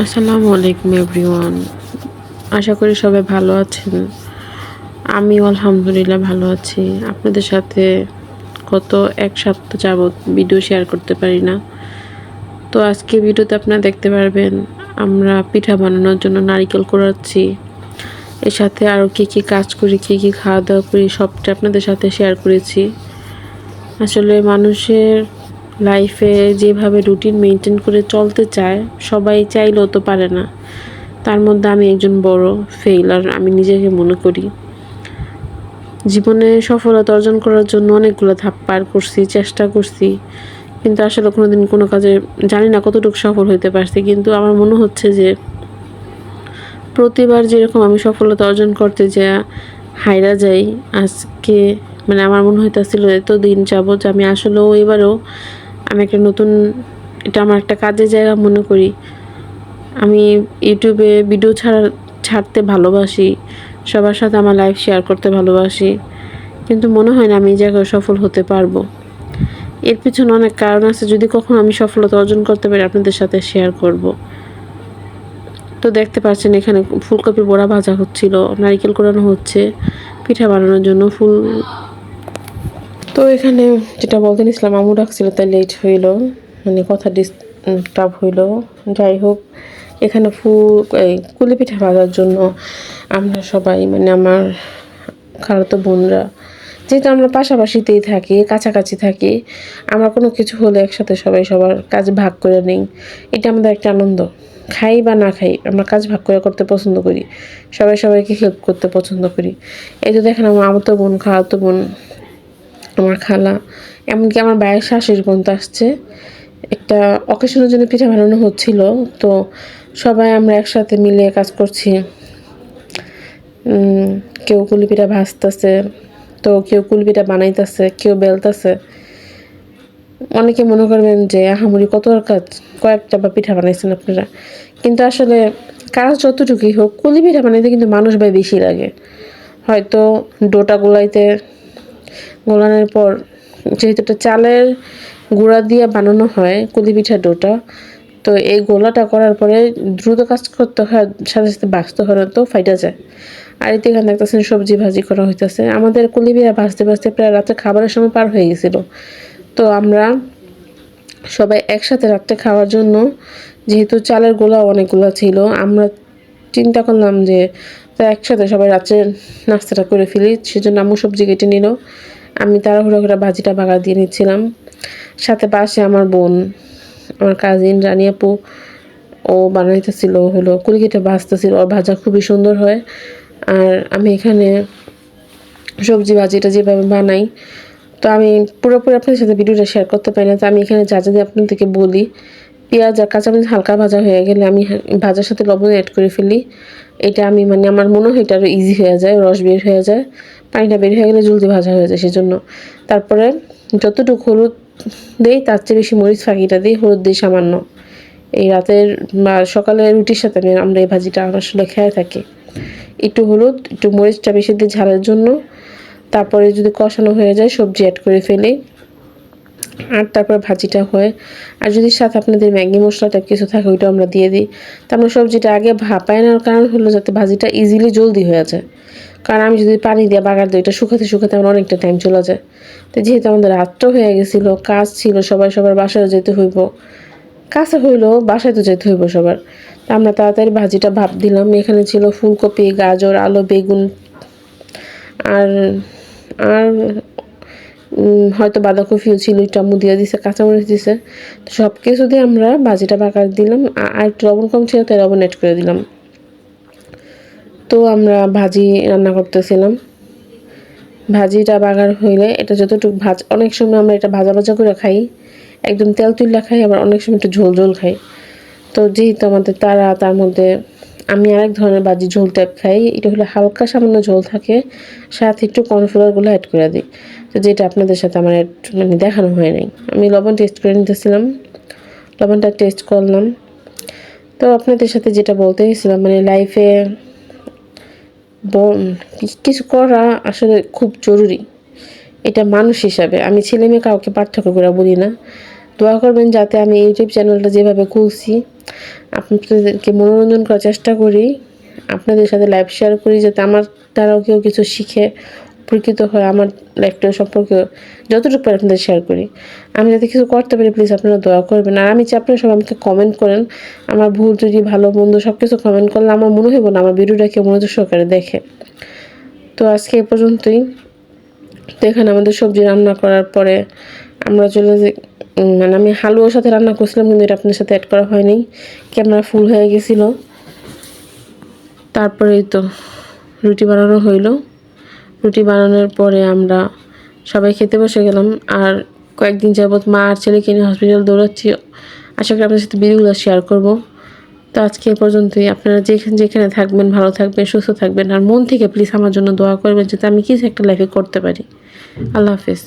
আসসালামু আলাইকুম, এভরিওয়ান। আশা করি সবাই ভালো আছেন। আমি আলহামদুলিল্লাহ ভালো আছি। আপনাদের সাথে গত এক সপ্তাহ যাবৎ ভিডিও শেয়ার করতে পারি না। তো আজকে ভিডিওতে আপনারা দেখতে পারবেন, আমরা পিঠা বানানোর জন্য নারিকেল কোড়াচ্ছি। এর সাথে আরও কী কী কাজ করি, কী কী খাওয়া দাওয়া করি, সবটা আপনাদের সাথে শেয়ার করেছি। আসলে মানুষের লাইফে যেভাবে রুটিন মেনটেন করে চলতে চায়, সবাই চাইলেও তো পারে না। তার মধ্যে আমি একজন বড় ফেইলার আমি নিজেকে মনে করি। জীবনে সফলতা অর্জন করার জন্য অনেকগুলো ধাপ পার করছি, চেষ্টা করছি, কিন্তু আসলে কোনো দিন কোনো কাজে জানি না কতটুকু সফল হইতে পারছি, কিন্তু আমার মনে হচ্ছে যে প্রতিবার যেরকম আমি সফলতা অর্জন করতে যা হাইরা যাই, আজকে মানে আমার মনে হইতেছিল এতদিন যাব যে আমি আসলেও এবারেও আমি একটা নতুন, এটা আমার একটা কাজের জায়গা মনে করি। আমি ইউটিউবে ভিডিও ছাড়া, ছাড়তে ভালোবাসি, সবার সাথে আমার লাইফ শেয়ার করতে ভালোবাসি, কিন্তু মনে হয় না আমি এই জায়গায় সফল হতে পারব। এর পিছনে অনেক কারণ আছে, যদি কখনো আমি সফলতা অর্জন করতে পারি, আপনাদের সাথে শেয়ার করব। তো দেখতে পাচ্ছেন, এখানে ফুলকপি বড়া ভাজা হচ্ছিল, নারিকেল কোরানো হচ্ছে, পিঠা বানানোর জন্য ফুল তো এখানে যেটা বলতে নিছিলাম আমু ডাকছিল, তাই লেট হইল। মানে কথা ডিস্টার্ব হইল। যাই হোক, এখানে ফুল, এই কুলি পিঠা ভাজার জন্য আমরা সবাই মানে আমার খালাতো বোনরা, যেহেতু আমরা পাশাপাশিতেই থাকি, কাছাকাছি থাকি, আমরা কোনো কিছু হলে একসাথে সবাই সবার কাজ ভাগ করে নিই। এটা আমাদের একটা আনন্দ। খাই বা না খাই, আমরা কাজ ভাগ করে করতে পছন্দ করি। সবাই সবাইকে হেল্প করতে পছন্দ করি। এই তো দেখেন, আমার আমতো বোন, খালাতো বোন আমার খালা। এমনকি আমার বাইরের শাশুড়ি পর্যন্ত আসছে। একটা অকেশনের জন্য পিঠা বানানো হচ্ছিল। তো সবাই আমরা একসাথে মিলে কাজ করছি। কেউ কুলি পিঠা ভাজতেছে, তো কেউ কুলি পিঠা বানাইতেছে, কেউ বেলতেছে। অনেকে মনে করবেন যে, আহামরি কত কাজ কয়েকটা বা পিঠা বানাইছেন আপনারা। কিন্তু আসলে কাজ যতটুকুই হোক, কুলি পিঠা বানাইতে কিন্তু মানুষ ভাই বেশি লাগে। হয়তো ডোটা গোলাইতে গোলানোর পর যেহেতু এটা চালের গুঁড়া দিয়ে বানানো হয় কুলি পিঠা ডোটা, তো এই গোলাটা করার পরে দ্রুত কাজ করতে হয়, সাথে সাথে বাঁচতে হয় তো ফাইটা যায়। আর এতে এখানে দেখতেছেন সবজি ভাজি করা হইতেছে। আমাদের কুলিবিরা ভাজতে ভাজতে প্রায় রাতে খাবারের সময় পার হয়ে গেছিল। তো আমরা সবাই একসাথে রাত্রে খাওয়ার জন্য, যেহেতু চালের গোলা অনেকগুলো ছিল, আমরা চিন্তা করলাম যে একসাথে সবাই রাত্রে নাস্তাটা করে ফেলি, সেজন্য আমু সবজি কেটে নিল। আমি তাড়াহুড়ো করে ভাজিটা বাগা দিয়ে নিচ্ছিলাম। সাথে পাশে আমার বোন, আমার কাজিন রানী আপু, ও বানাইতেছিল হলো কুলিকেটে ভাজতেছিল, ওর ভাজা খুবই সুন্দর হয়। আর আমি এখানে সবজি ভাজিটা যেভাবে বানাই, তো আমি পুরোপুরি আপনাদের সাথে ভিডিওটা শেয়ার করতে পারি না, তো আমি এখানে যা যদি আপনাদেরকে বলি, পেঁয়াজ আর কাঁচামরিচ হালকা ভাজা হয়ে গেলে আমি ভাজার সাথে লবণ অ্যাড করে ফেলি। এটা আমি মানে আমার মনে হয় এটা আরও ইজি হয়ে যায়, রস বের হয়ে যায়। পানিটা বের হয়ে গেলে জলদি ভাজা হয়ে যায় সেজন্য। তারপরে যতটুকু হলুদ দেই, তার চেয়ে বেশি মরিচ ফাঁকিটা দিই, হলুদ দিই সামান্য। এই রাতের বা সকালে রুটির সাথে আমরা এই ভাজিটা আসলে খেয়ে থাকি। একটু হলুদ, একটু মরিচটা বেশি দিই ঝালের জন্য। তারপরে যদি কষানো হয়ে যায়, সবজি অ্যাড করে ফেলি। আর তারপর ভাজিটা হয় আর যদি সাথে আপনাদের ম্যাগি মশলাটা কিছু থাকে ওইটা আমরা দিয়ে দিই। তারপরে সবজিটা আগে ভাপায় নেওয়ার কারণ হলো যাতে ভাজিটা ইজিলি জলদি হয়ে যায়। কারণ আমি যদি পানি দিয়ে বাগার দিই ওইটা শুকাতে শুকাতে আমার অনেকটা টাইম চলে যায়। তো যেহেতু আমাদের রাত্র হয়ে গেছিল, কাজ ছিল, সবাই সবার বাসায় যেতে হইব। কাছে হইল বাসায় তো যেতে হইব সবার। তা আমরা তাড়াতাড়ি ভাজিটা ভাপ দিলাম, এখানে ছিল ফুলকপি, গাজর, আলু, বেগুন, আর আর হয়তো বাঁধাকপিও ছিল টমু দিয়ে দিছে, কাঁচামরিচ দিছে। তো সব কিছু দিয়ে আমরা ভাজিটা বাকার দিলাম আর একটু লবণ কম ছিল, তাই লবণ অ্যাড করে দিলাম। তো আমরা ভাজি রান্না করতেছিলাম। ভাজিটা বাগার হইলে এটা যতটুকু ভাজ, অনেক সময় আমরা এটা ভাজা ভাজা করে খাই। একদম তেল তুল্লা খাই, আবার অনেক সময় একটু ঝোল ঝোল খাই। তো যেহেতু আমাদের তারা, তার মধ্যে আমি আরেক ধরনের ভাজি ঝোল টাইপ খাই, এটা হলে হালকা সামান্য ঝোল থাকে। সাথে একটু কর্নফ্লাওয়ারগুলো অ্যাড করে দিই। তো যেটা আপনাদের সাথে আমার মানে দেখানো হয় নাই। আমি লবণ টেস্ট করে নিতেছিলাম। লবণটা টেস্ট করলাম। তো আপনাদের সাথে যেটা বলতে গেছিলাম মানে লাইফে কিছু করা আসলে খুব জরুরি। এটা মানুষ হিসাবে। আমি ছেলে মেয়ে কাউকে পার্থক্য করে বলি না। দোয়া করবেন যাতে আমি ইউটিউব চ্যানেলটা যেভাবে খুলছি, আপনাদেরকে মনোরঞ্জন করার চেষ্টা করি, আপনাদের সাথে লাইভ শেয়ার করি, যাতে আমার দ্বারাও কেউ কিছু শিখে উপকৃত হয় আমার লাইফটা সম্পর্কে যতটুকু পারি আপনাদের শেয়ার করি। আমি যাতে কিছু করতে পারি প্লিজ আপনারা দোয়া করবেন। আর আমি চাই আপনারা সব আমাকে কমেন্ট করেন। আমার ভুল, যদি ভালো, মন্দ সব কিছু কমেন্ট করলে আমার মনে হইব না, আমার ভিডিওটা কেউ মনোযোগ সহকারে দেখে। তো আজকে এ পর্যন্তই। তো এখানে আমাদের সবজি রান্না করার পরে আমরা চলে যে মানে আমি হালুয়ার সাথে রান্না করছিলাম, কিন্তু এটা আপনার সাথে অ্যাড করা হয়নি। ক্যামেরা ফুল হয়ে গেছিল। তারপরেই তো রুটি বানানো হইল। রুটি বানানোর পরে আমরা সবাই খেতে বসে গেলাম। আর কয়েকদিন যাবৎ মা আর ছেলেকে নিয়ে হসপিটাল দৌড়াচ্ছি। আশা করি আপনার সাথে ভিডিওগুলো শেয়ার করব। তো আজকে এ পর্যন্তই। আপনারা যেখানে যেখানে থাকবেন, ভালো থাকবেন, সুস্থ থাকবেন। আর মন থেকে প্লিজ আমার জন্য দোয়া করবেন, যাতে আমি কিছু একটা লাইফে করতে পারি। আল্লাহ হাফিজ।